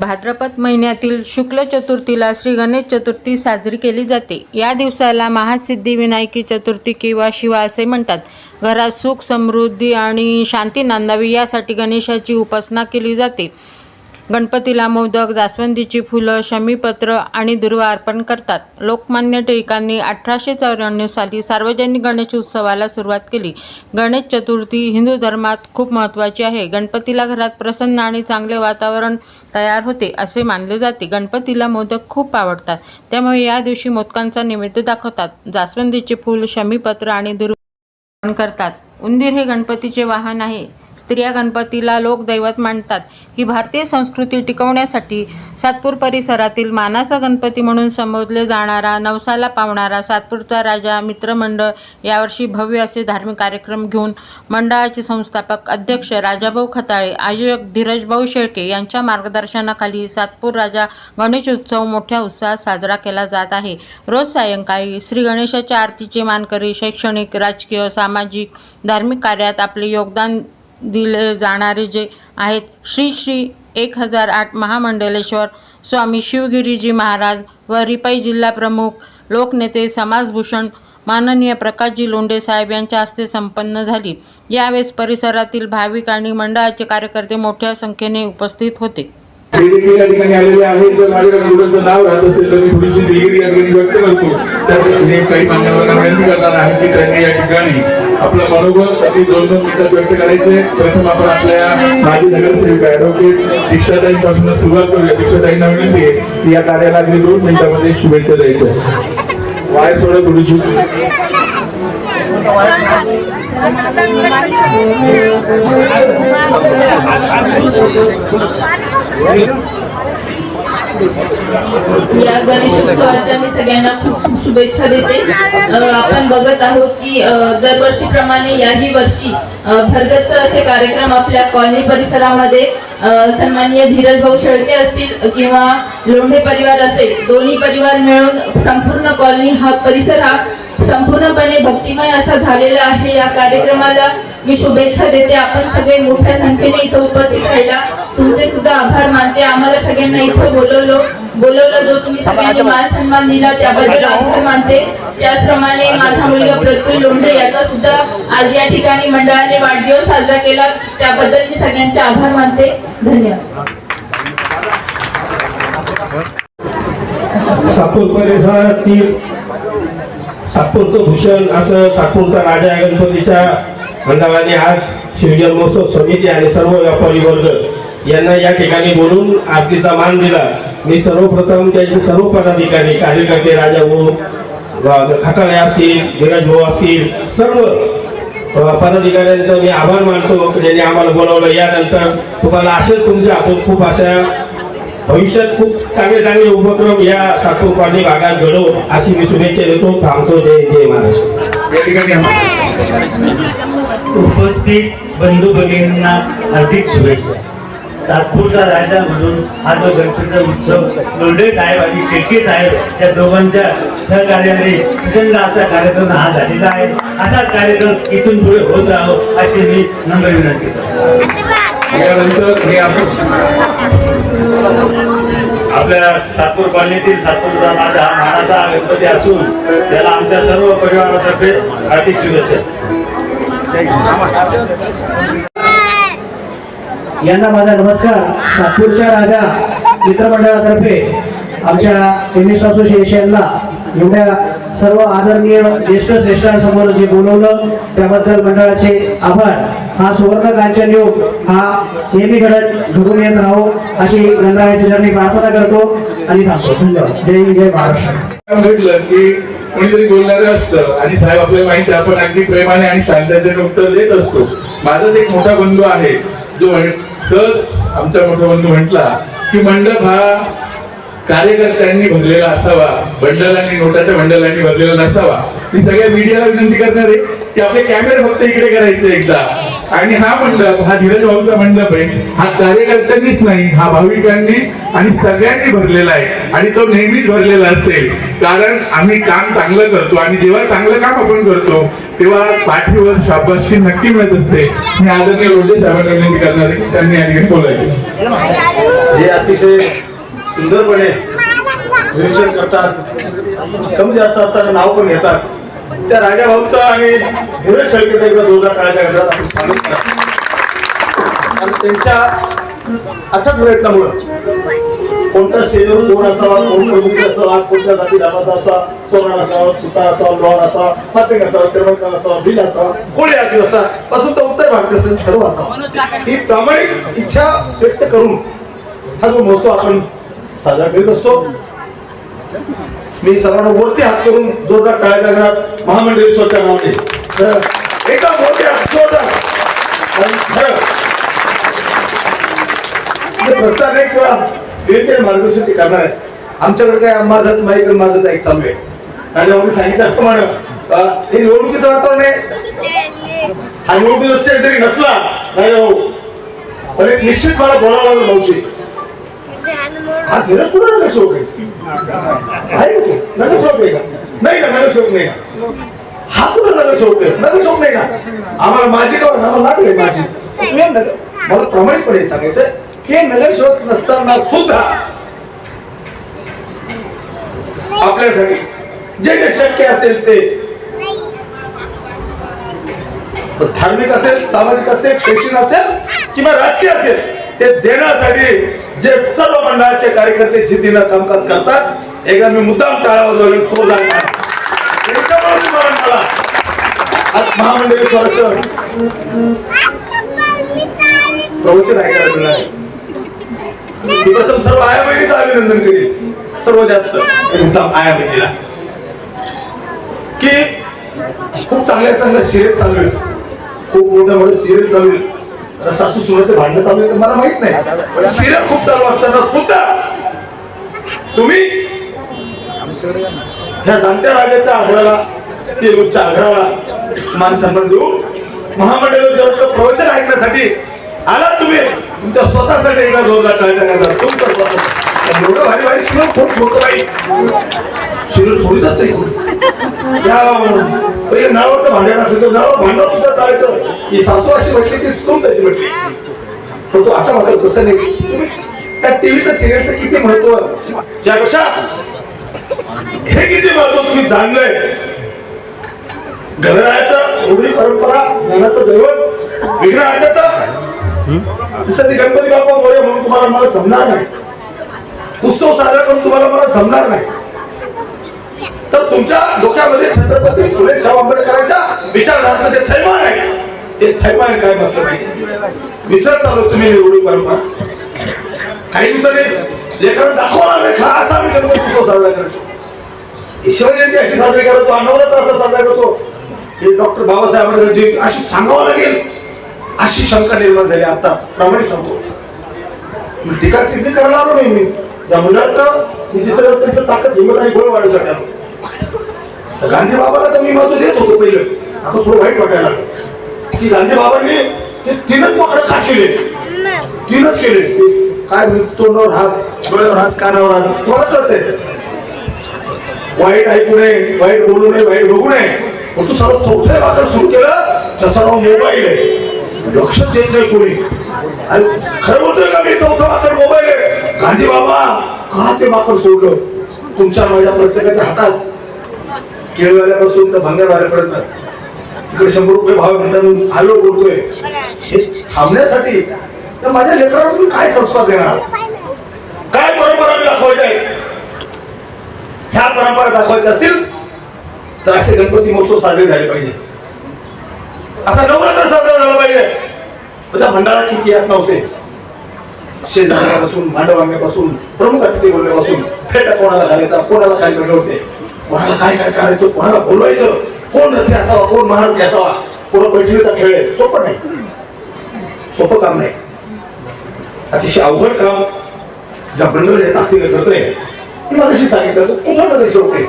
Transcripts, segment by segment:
भाद्रपद महिन्यातील शुक्ल चतुर्थीला श्री गणेश चतुर्थी साजरी केली जाते. या दिवसाला महासिद्धी विनायकी चतुर्थी किंवा शिवा असे म्हणतात. घरात सुख समृद्धी आणि शांती नांदावी यासाठी गणेशाची उपासना केली जाते. गणपतीला मोदक जास्वंदीची फुलं शमीपत्र आणि दुर्वा अर्पण करतात. लोकमान्य टिळकांनी अठराशे चौऱ्याण्णव साली सार्वजनिक गणेश उत्सवाला सुरुवात केली. गणेश चतुर्थी हिंदू धर्मात खूप महत्त्वाची आहे. गणपतीला घरात प्रसन्न आणि चांगले वातावरण तयार होते असे मानले जाते. गणपतीला मोदक खूप आवडतात. त्यामुळे या दिवशी मोदकांचा नैवेद्य दाखवतात. जास्वंदीचे फूल शमीपत्र आणि दुर्वा अर्पण करतात. उंदीर हे गणपतीचे वाहन आहे. स्त्रिया गणपतीला लोकदैवत मानतात. ही भारतीय संस्कृती टिकवण्यासाठी सातपूर परिसरातील मानाचा गणपती म्हणून संबोधले जाणारा नवसाला पावणारा सातपूरचा राजा मित्रमंडळ यावर्षी भव्य असे धार्मिक कार्यक्रम घेऊन मंडळाचे संस्थापक अध्यक्ष राजाभाऊ खताळे आयोजक धीरजभाऊ शेळके यांच्या मार्गदर्शनाखाली सातपूर राजा गणेश उत्सव मोठ्या उत्साहात साजरा केला जात आहे. रोज सायंकाळी श्री गणेशाच्या आरतीचे मानकरी शैक्षणिक राजकीय सामाजिक धार्मिक कार्यात आपले योगदान दिले जाणारे जे आहेत. श्री श्री एक हजार आठ महामंडलेश्वर स्वामी शिवगिरीजी महाराज व रिपाई जिल्हा प्रमुख लोकनेते समाजभूषण माननीय प्रकाशजी लोंढे साहेब यांच्या हस्ते संपन्न झाली. यावेळेस परिसरातील भाविक आणि मंडळाचे कार्यकर्ते मोठ्या संख्येने उपस्थित होते. या ठिकाणी आलेले जर नाव राहत असेल तर मी थोडीशी दिलगिरी या ठिकाणी व्यक्त करतो. काही विनंती करणार आहे. की त्यांनी या ठिकाणी आपलं मनोबल अगदी दोन दोन मिनिटात व्यक्त करायचे. प्रथम आपण आपल्या माजी नगरसेविका ऍडव्होकेट दीक्षाताईंपासून सुरुवात करूया. दीक्षाताईंना विनंती आहे की या कार्याला अगदी दोन मिनिटामध्ये शुभेच्छा द्यायच्या वाय थोडं थोडीशी. या गणेशोत्सवाच्या मी सगळ्यांना खूप खूप शुभेच्छा देते. आपण बघत आहोत की दरवर्षीप्रमाणे याही वर्षी भरगच्च असे कार्यक्रम आपल्या कॉलनी परिसरामध्ये सन्मान्य सन्माननीय धीरज भाऊ शेळके असतील किंवा लोंढे परिवार असेल दोन्ही परिवार मिळून संपूर्ण कॉलनी हा परिसर हा संपूर्णपणे भक्तिमय असा झालेला आहे या कार्यक्रमाला. मी शुभेच्छा देते. आपण सगळे मोठ्या संख्येने इथं उपस्थित राहिला. तुमचे सुद्धा आभार मानते. आम्हाला सगळ्यांना इथं बोलवलं. बोलवलं जो तुम्ही सगळ्यांनी मान सन्मान दिला त्याबद्दल आभार मानते. त्याचप्रमाणे माझा मुलगा प्रत्युल लोंढे याचा सुद्धा आज या ठिकाणी मंडळाने वाढदिवस साजरा केला. त्याबद्दल मी सगळ्यांचे आभार मानते. धन्यवाद. सातपूर परिसरातील सातपूरचं भूषण असं सातपूरचा राजा गणपतीच्या मंडळाने आज शिवजन्मोत्सव समिती आणि सर्व व्यापारी वर्ग यांना या ठिकाणी बोलून आरतीचा मान दिला. मी सर्वप्रथम त्यांचे सर्व पदाधिकारी कार्यकर्ते राजा भाऊ खताळे असतील धीरज भाऊ असतील सर्व पदाधिकाऱ्यांचा मी आभार मानतो. ज्यांनी आम्हाला बोलावलं यानंतर तुम्हाला असेच तुमच्या हातून खूप अशा भविष्यात खूप चांगले चांगले उपक्रम या सातपूर पाणी भागात घडो अशी मी शुभेच्छा देतो. थांबतो. जय जय महाराष्ट्र. या ठिकाणी उपस्थित बंधू भगिनींना हार्दिक शुभेच्छा. सातपूरचा राजा म्हणून हा जो गणपतीचा उत्सव लोंढे साहेब आणि शेट्टी साहेब या दोघांच्या सहकार्याने प्रचंड असा कार्यक्रम हा झालेला आहे. असाच कार्यक्रम इथून पुढे होत राहो अशी मी नम्र विनंती आपल्या सातपूर कॉलनीतील सातपूरचा माझा हा मानाचा गणपती असून त्याला आमच्या सर्व परिवारातर्फे हार्दिक शुभेच्छा. यांना माझा नमस्कार. सातपूरच्या राजा मित्रमंडळातर्फे आमच्या टेनिस असोसिएशनला एवढ्या सर्व आदरणीय ज्येष्ठ श्रेष्ठांसमोर जे बोलवलं त्याबद्दल मंडळाचे आभार. हा सुवर्ण कांचन योग हा नेहमी घडत घडून येत राहो अशी गणरायाच्या चरणी प्रार्थना करतो आणि थांबतो. धन्यवाद. जय विजय महाराष्ट्र. भेटलं की कोणीतरी बोलणारं असतं आणि साहेब आपल्याला माहिती आपण अगदी प्रेमाने आणि शांततेने उत्तर देत असतो. माझाच एक मोठा बंधू आहे जो सहज आमचा मोठा बंधू म्हटला की मंडप हा कार्यकर्त्यांनी भरलेला असावा बंडलांनी नोटाच्या बंडलांनी भरलेला नसावा मी सगळ्या मीडियाला विनंती करणार आहे की आपले कॅमेरे फक्त इकडे करायचे एकदा. आणि हा मंडप हा धीरज भाऊचा मंडप आहे हा कार्यकर्त्यांनीच नाही हा भाविकांनी आणि सगळ्यांनी भरलेला आहे. आणि तो नेहमीच भरलेला असेल. कारण आम्ही काम चांगलं करतो आणि जेव्हा चांगलं काम आपण करतो तेव्हा पाठीवर शाबाशी नक्की मिळत असते. मी आदरणीय लोटे साहेबांना विनंती करणार आहे त्यांनी या ठिकाणी बोलायचं. जे अतिशय सुंदरपणे निरीक्षण करतात. कमी जास्त असताना नाव पण घेतात. त्या राजा भाऊचा आणि धीरज शेळकेचा एकदा जोरदार काळाच्या गजरात आपण स्वागत करा आणि त्यांच्या अथक प्रयत्नामुळं कोणत्या स्टेजवर कोण असावा कोण प्रमुख असावा कोणत्या जाती दाबाचा असा सोनार असावा सुतार असावा लॉन असावा मातेक असावा तिरवणकर असावा बिल असावा कोळी आदिव असा पासून तर उत्तर भारतीय असेल सर्व असावा. ही प्रामाणिक इच्छा व्यक्त करून हा जो महोत्सव आपण साजरा करीत असतो. मी सर्वांना वरती हात करून जोरदार टाळ्या घरात महामंडळेश्वरच्या नावाने एका मोठ्या जोरदार म्हणजे प्रस्ताव आहे किंवा मार्गदर्शन ते करणार आहे. आमच्याकडे काय माझाच माहीत माझाच एक चालू आहे. आणि आम्ही सांगितल्याप्रमाणे हे निवडणुकीचं वातावरण आहे. हा निवडणुकीचा स्टेज जरी नसला नाही भाऊ पण एक निश्चित मला बोलावं लागलं मावशी. हा धीरज कुठं नगरसेवक आहे? आहे नगरसेवक आहे का? नाही ना नगरसेवक नाही हा कुठं नगरसेवक आहे? नगरसेवक नाही ना? आम्हाला माझी का आम्हाला लागले माझी. हे नगर मला प्रामाणिकपणे सांगायचं की हे नगरसेवक नसताना सुद्धा आपल्यासाठी जे जे शक्य असेल ते. धार्मिक असेल सामाजिक असेल शैक्षणिक असेल किंवा राजकीय असेल ते देण्यासाठी जे सर्व मंडळाचे कार्यकर्ते जिद्दीनं कामकाज करतात एकदा मी मुद्दाम टाळा वाजवले चोर त्यांच्यामुळे तुम्हाला मला आज महामंडळी प्रवचन ऐकायला मिळणार आहे. मी प्रथम सर्व आया बहिणीचं अभिनंदन करेन. सर्व जास्त मुद्दाम आया बहिणीला. की खूप चांगल्या चांगल्या सिरियल चालू खूप मोठ्या मोठ्या सिरियल चालू सासू सुनाचे भांडणं चालू आहे तर मला माहीत नाही. सिरियल खूप चालू असताना सुद्धा तुम्ही ह्या जाणत्या राजाच्या आग्रहाला पेरूच्या आग्रहाला मान सन्मान देऊन महामंडळाचं प्रवचन ऐकण्यासाठी आलात तुम्ही. तुमच्या स्वतःसाठी एकदा जोरदार टाळ्या करणार तुमचं स्वतः. एवढं भारी भारी शिरो खूप होतं बाई. शिरो सोडतच नाही त्या पहिले नळावरचं भांड्याला असेल तर नळावर भांडण सुद्धा चालायचं ही सासू अशी म्हटली ती सून तशी म्हटली. पण तो आता मात्र तसं नाही. त्या टीव्हीचं सिरियलचं किती महत्त्व? त्यापेक्षा हे किती महत्त्व तुम्ही जाणलंय? घराचं एवढी परंपरा ज्ञानाचं दैवत विघ्न आल्याचं गणपती बाप्पा मोरे म्हणून तुम्हाला मला जमणार नाही. उत्सव साजरा करून तुम्हाला मला जमणार नाही. तर तुमच्या डोक्यामध्ये छत्रपती फुले शाहू आंबेडकरांच्या विचारधाराचं जे थैमान आहे ते थैमान काय बसलं नाही विसरत चालू तुम्ही निवडून परंपरा. काही दिवसांनी लेखन दाखवणार नाही खा असा आम्ही गणपती उत्सव साजरा करायचो. ईश्वर जयंती अशी साजरी करतो अन्नवरात्र असं साजरा करतो. हे डॉक्टर बाबासाहेब आंबेडकर जयंती अशी सांगावं लागेल अशी शंका निर्माण झाली. आता प्रामाणिक सांगतो. टीका टिप्पणी करायला आलो नाही मी. या मुलाचं निधीचं त्यांचं ताकद हिमत आणि गोळ वाढवण्यासाठी आलो. तर गांधी बाबाला तर मी महत्त्व देत होतो पहिलं. आता थोडं वाईट वाटायला की गांधी बाबांनी ते तीनच वाकडं का केले? तीनच केले. काय तोंडावर हात डोळ्यावर हात कानावर हात? तुम्हाला कळतंय? वाईट ऐकू नये वाईट बोलू नये वाईट बघू नये. पण तू सर्व चौथ्या वाकर सुरू केलं त्याचा नाव मोबाईल आहे. लक्ष देत नाही कोणी. आणि खरं बोलतोय का मी? चौथा वाकर मोबाईल आहे. गांधी बाबा का ते वापर सोडलं? तुमच्या माझ्या प्रत्येकाच्या हातात केळवाल्यापासून तर भंगारवाल्यापर्यंत इकडे शंभर रुपये भाव म्हणतात आलो बोलतोय. हे थांबण्यासाठी तर माझ्या लेकरापासून काय संस्कार देणार? काय परंपरा दाखवायच्या ह्या परंपरा दाखवायच्या असतील तर असे गणपती महोत्सव साजरे झाले पाहिजे. असा नवरात्र साजरा झाला पाहिजे. त्या भंडारा किती यात नव्हते शेजाऱ्यापासून भांडवांग्यापासून प्रमुख अतिथी बोलण्यापासून फेटा कोणाला घालायचा कोणाला काय मिळवते होते? कोणाला काय काय करायचं कोणाला बोलवायचं? कोण रथी असावा कोण महारथी असावा? कोण बैठकीचा खेळ आहे? सोपं नाही. सोपं काम नाही. अतिशय अवघड काम ज्या बंडल या ताकदीने करतोय मी कशी सांगितलं तू कुठं देश होते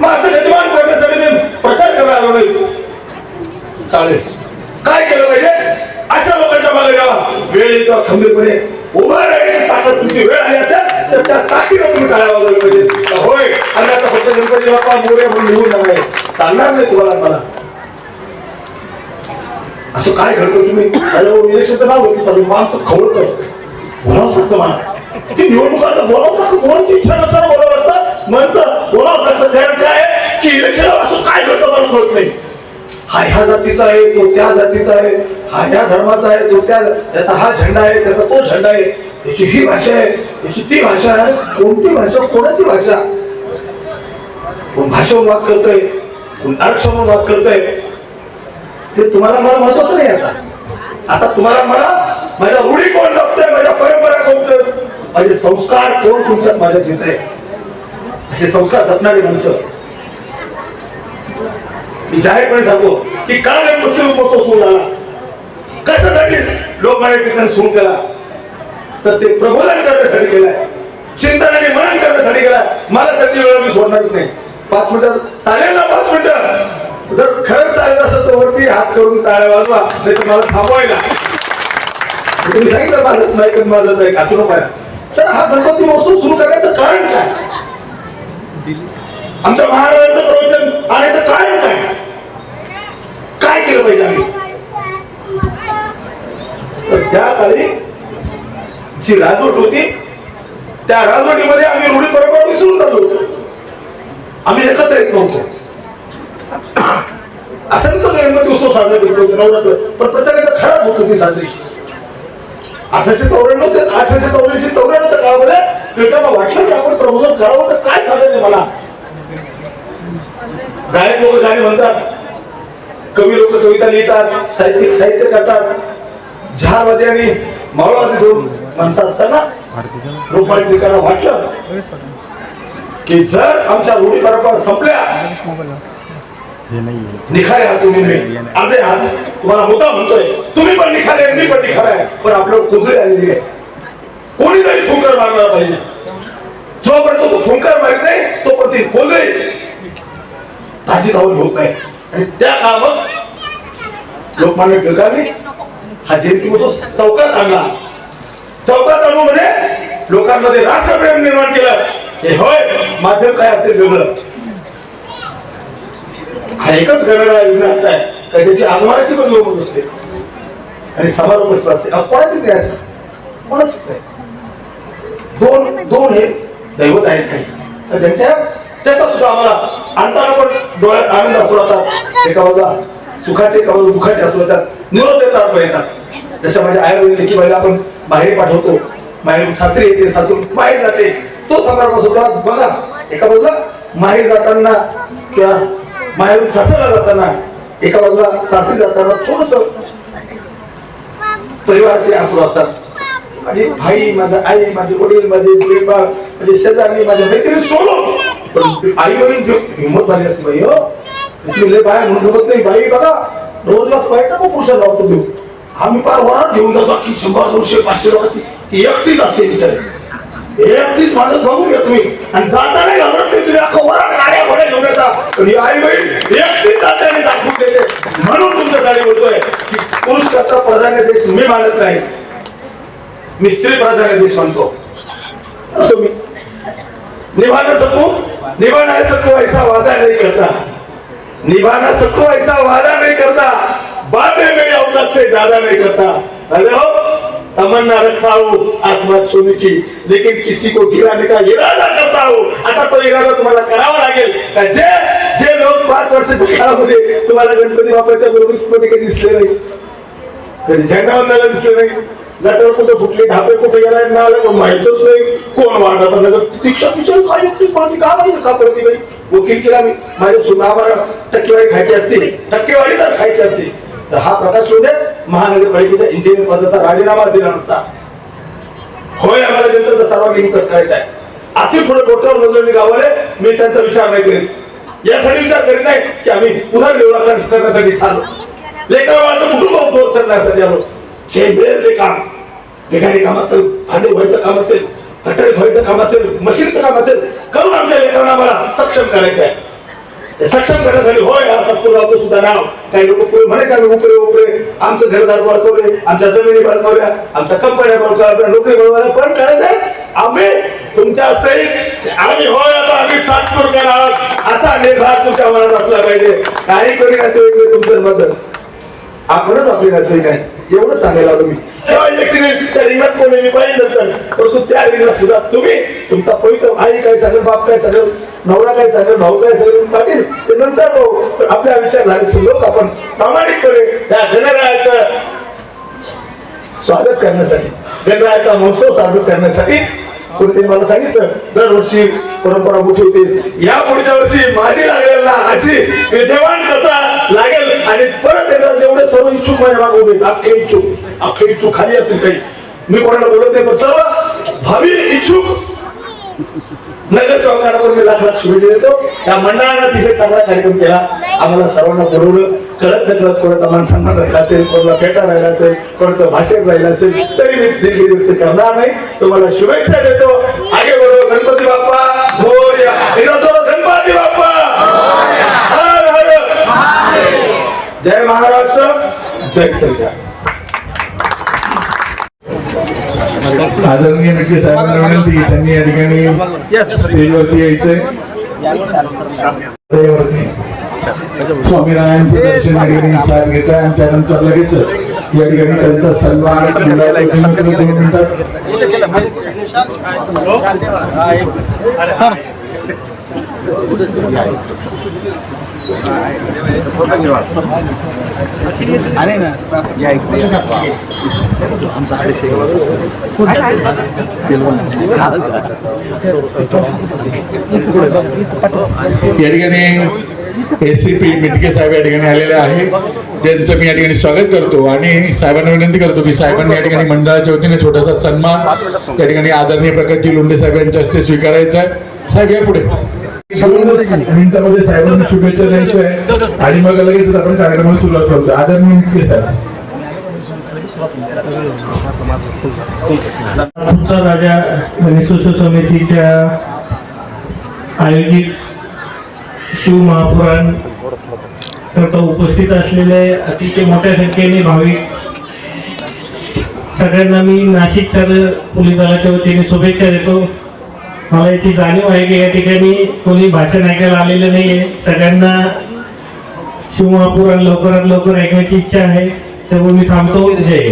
मग असं गतिमान करण्यासाठी मी प्रचार करायला आलो नाही. चालेल. काय केलं पाहिजे? अशा लोकांच्या मागे जावा वेळ येतो खंबीरपणे उभा राहण्याची ताकद तुमची वेळ आली असेल तर त्या ताकदीला तुम्ही टाळ्या वाजवली पाहिजे? होय. आणि आता फक्त गणपती बाप्पा मोरे म्हणून लिहून जाणार सांगणार नाही तुम्हाला मला. असं काय घडतं तुम्ही? इलेक्शनचं नाव होतं चालू माणसं खवळतं. बोलावं लागतं मला. की निवडणुकांचं बोलावं लागतं. कोणची इच्छा नसताना बोलावं लागतं? म्हणतं बोलावं लागतं कारण काय की इलेक्शन असं काय घडतं मला कळत नाही. हा ह्या जातीचा आहे तो त्या जातीचा आहे हा ह्या धर्माचा आहे तो त्या त्याचा हा झेंडा आहे त्याचा तो झेंडा आहे त्याची ही भाषा आहे त्याची ती भाषा आहे कोणती भाषा कोणाची भाषा? कोण भाषेवर वाद करतय कोण आरक्षणावर वाद करतय ते तुम्हाला मला महत्वाचं नाही आता. आता तुम्हाला मला माझ्या रूढी कोण जपतंय माझ्या परंपरा कोण माझे संस्कार कोण तुमच्यात माझ्यात येत आहे असे संस्कार जपणारी माणसं मी जाहीरपणे सांगतो की का मुस्लिम महोत्सव सुरू झाला? कशासाठी लोकमान्य ठिकाणी सुरू केला. तर ते प्रबोधन करण्यासाठी गेलाय. चिंतन आणि मनन करण्यासाठी गेलाय. मला संधी वेळ मी सोडणारच नाही. पाच मिनिटं चालेल ना पाच मिनिटं? जर खरंच चालेल असेल तर वरती हात करून टाळ्या वाजवा नाही तर मला थांबवायला. तुम्ही सांगितलं माझं नाही तर माझंच आहे असं नको तर हा गणपती महोत्सव सुरू करण्याचं कारण काय? आमच्या महाराजांचं प्रवचन आणायचं कारण काय? काय केलं पाहिजे आम्ही तर त्या काळी जी राजवट होती त्या राजवटीमध्ये आम्ही रूढी परंपरा विसरून जातो. होतो आम्ही एकत्र येत नव्हतो. असं नव्हतं गणपती उत्सव साजरा करत होते नवरात्र पण प्रत्येकाचं खराब होत होती साजरी. अठराशे चौऱ्याण्णव ते अठराशे चौऱ्याऐंशी चौऱ्याण्णवच्या काळामध्ये टिळकांना वाटलं की आपण प्रबोधन करावं तर काय सांगायचं मला? गायक लोक गाणी म्हणतात कवी लोक कविता लिहितात साहित्यिक साहित्य करतात. झारवादी आणि मावळवादी दोन माणसं असताना लोकमान्य वाटलं की जर आमच्या रूढी परंपरा संपल्या निखारे आहात तुम्ही मी. आजही आहात. तुम्हाला मुद्दा म्हणतोय तुम्ही पण निखारे आहे, मी पण निखारे आहे. पण आपल्यावर कुजळी आलेली आहे. कोणीतरी फुंकर मारला पाहिजे. जोपर्यंत तो फुंकर मारत नाही तोपर्यंत ती कोजळी ताजी धावून होत नाही. आणि त्या कामात लोकमान्य टिळकांनी हा जयंती महोत्सव चौकात आणला. चौकात आणू म्हणजे लोकांमध्ये राष्ट्रप्रेम निर्माण केलं. हे होय माध्यम काय असेल वेगळं? हा एकच गणना आहे. का त्याची आगमनाची पण जोड असते. आणि समारोप असते. अहो, कोणाचीच नाही कोणाचीच नाही. दोन दोन हे दैवत आहेत काही. तर त्यांच्या त्याचा सुद्धा आम्हाला आणताना पण डोळ्यात आनंद असू राहतात एका बाजूला सुखाचे एका बाजूला दुःखाचे असू राहतात. निरोप देतात येतात. जशा माझ्या आई वडील की महिला आपण बाहेर पाठवतो. बाहेर सासरी येते सासू बाहेर जाते. तो समारंभ सुद्धा बघा एका बाजूला माहेर जाताना किंवा माहेरून सासऱ्याला जाताना एका बाजूला सासरी जाताना थोडस परिवाराचे आसूर असतात. माझी भाई माझा आई माझे वडील माझे बेबाळ माझे शेजारी माझ्या मैत्रिणी सोडून. पण आई वडील हिंमत झाली असते बाई हो. तुम्ही लय बाया म्हणू शकत नाही. बाई बघा रोज दिवस वाईट ना पुरुषाला लावतो देऊ आम्ही पार वरात घेऊन जातो की शंभर दोनशे पाचशे लोकांची. ती एकटीच असते बिचारी. एकटीच माणूस बघून घ्या तुम्ही. आणि जाता नाही घालत नाही तुम्ही. अख्खा वरात गाड्या घोड्या घेऊन येता. पण ही आई बहीण एकटीच जाते आणि दाखवून देते. म्हणून तुमच्या तुमच्यासाठी बोलतोय की पुरुष करता प्राधान्य देश तुम्ही मानत नाही. मी स्त्री प्राधान्य देश म्हणतो तुम्ही निभाना सकू? निभाना सकू ऐसा वादा नाही करता. निभाना सकू ऐसा वादा नाही करता. बातें मेरी औकात से ज्यादा नहीं करता. अरे हो तमन्ना रखता हूँ आसमान छूने की लेकिन किसी को गिराने का इरादा करता हूँ। आता तो इरादा तुम्हाला करावा लागेल. का जे जे लोक पाच वर्षाच्या काळामध्ये तुम्हाला गणपती बाप्पाच्या मध्ये कधी दिसले नाही. कधी झेंडा वंदाला दिसले नाही. गटर कुठं फुटले ढापे कुठे गेलाय ना आलं माहितच नाही. कोण वाढत नगर दीक्षा पिक्षा काय एकटीच पळती का माहिती का पडती नाही वकील केला मी. माझ्या सुद्धा टक्केवारी खायची असते. टक्केवारी जर खायची असते. तर हा प्रकाश लोंढे महानगरपालिकेच्या इंजिनियर पदाचा राजीनामा दिला नसता. होय आम्हाला जनतेचा सर्वांगीण विकास करायचा आहे. असे थोडे डोक्यावर नोंदवणी गावाले मी त्यांचा विचार नाही करीत. यासाठी विचार करीत नाही की आम्ही उधार व्यवहार करण्यासाठी आलो लेकरांचं कुटुंब उद्ध्वस्त करण्यासाठी आलो. जे ते काम. बेकारी काम असेल भांडे व्हायचं काम असेल गटरीत धुवायचं काम असेल मशीनचं काम असेल करून आमच्या लेकरांना आम्हाला सक्षम करायचं आहे सक्षम करण्यासाठी होय हा सत्पूरगावचं सुद्धा नाव. काही लोक पुढे म्हणे का आम्ही उपरे उपरे आमचं घरदार बळकवले आमच्या जमिनी बळकवल्या आमच्या कंपन्या बळकवल्या आपल्या नोकरी बळकवल्या पण करायचं आहे आम्ही तुमच्या सहित आम्ही होय आता आम्ही सातपूरकर आहोत. असा निर्धार तुमच्या मनात असला पाहिजे. काही कोणी नातेवाईक तुमचं मत. आपणच आपली नातेवाईक आहे एवढं सांगायला आलो मी. त्या रिंगणात कोणी मी पाहिजे नंतर. परंतु त्या रिंगात सुद्धा तुम्ही तुमचा पवित्र आई काय सांगेल बाप काय सांगेल नवरा काय सांगेल भाऊ काय सांगेल पाटील ते नंतर भाऊ. पण आपल्या विचार झाले लोक आपण प्रामाणिकपणे त्या गणरायाचं स्वागत करण्यासाठी गणरायाचा महोत्सव साजरा करण्यासाठी कुणीतरी मला सांगितलं दरवर्षी परंपरा मोठी होते. या पुढच्या वर्षी माझी लागलेला अशी विद्यमान कसा लागेल आणि परत एकदा जेवढे सर्व इच्छुक माझ्या मागे उभे अख्खे इच्छुक अख्खे इच्छुक खाली असतील काही. मी कोणाला बोलत नाही पण सर्व भावी इच्छुक नगर चौकावर मी लाख लाख शुभेच्छा देतो त्या मंडळानं अतिशय चांगला कार्यक्रम केला. आम्हाला सर्वांना बोलवलं. कळत न कळत कोणाचा मान सन्मान राहिला असेल कोणाला फेटा राहिला असेल कोणाचं भाषण राहिलं असेल तरी मी दिलगिरी व्यक्त करणार नाही. तुम्हाला शुभेच्छा देतो. आगे बरोबर गणपती बाप्पा. मोरया. गणपती बाप्पा. हर हर. जय महाराष्ट्र. जय सरकार आदरणीय मिटके साहेबांना विनंती त्यांनी या ठिकाणी स्टेजवरती यायचंय. स्वामीनारायणचं दर्शन या ठिकाणी साथ घेत आहे आणि त्यानंतर लगेचच या ठिकाणी त्यांचा सन्मान मंडळाचे दोन मिनिटात या ठिकाणी पी मिटके साहेब या ठिकाणी आलेले आहे त्यांचं मी या ठिकाणी स्वागत करतो आणि साहेबांना विनंती करतो की साहेबांनी या ठिकाणी मंडळाच्या वतीने छोटासा सन्मान या ठिकाणी आदरणीय प्रकारची लोंढे साहेब यांच्या हस्ते स्वीकारायचा आहे. साहेब या पुढे. मिनिटामध्ये साहेबांना शुभेच्छा द्यायच्या आहे. आणि मग लगेच आपण कार्यक्रमाला सुरुवात करतो आदरणीय मिटके साहेब. नागपूरचा राजा गणेशोत्सव समितीच्या आयोजित शिव महापुराण करता उपस्थित असलेले अतिशय मोठ्या संख्येने भाविक. सगळ्यांना मी नाशिक सर पोलीस दलाच्या वतीने शुभेच्छा देतो. मला याची जाणीव आहे की या ठिकाणी कोणी भाषण ऐकायला आलेलं नाही आहे सगळ्यांना शिवमहापुराण लवकरात लवकर ऐकण्याची इच्छा आहे. त्यामुळे मी थांबतो. जय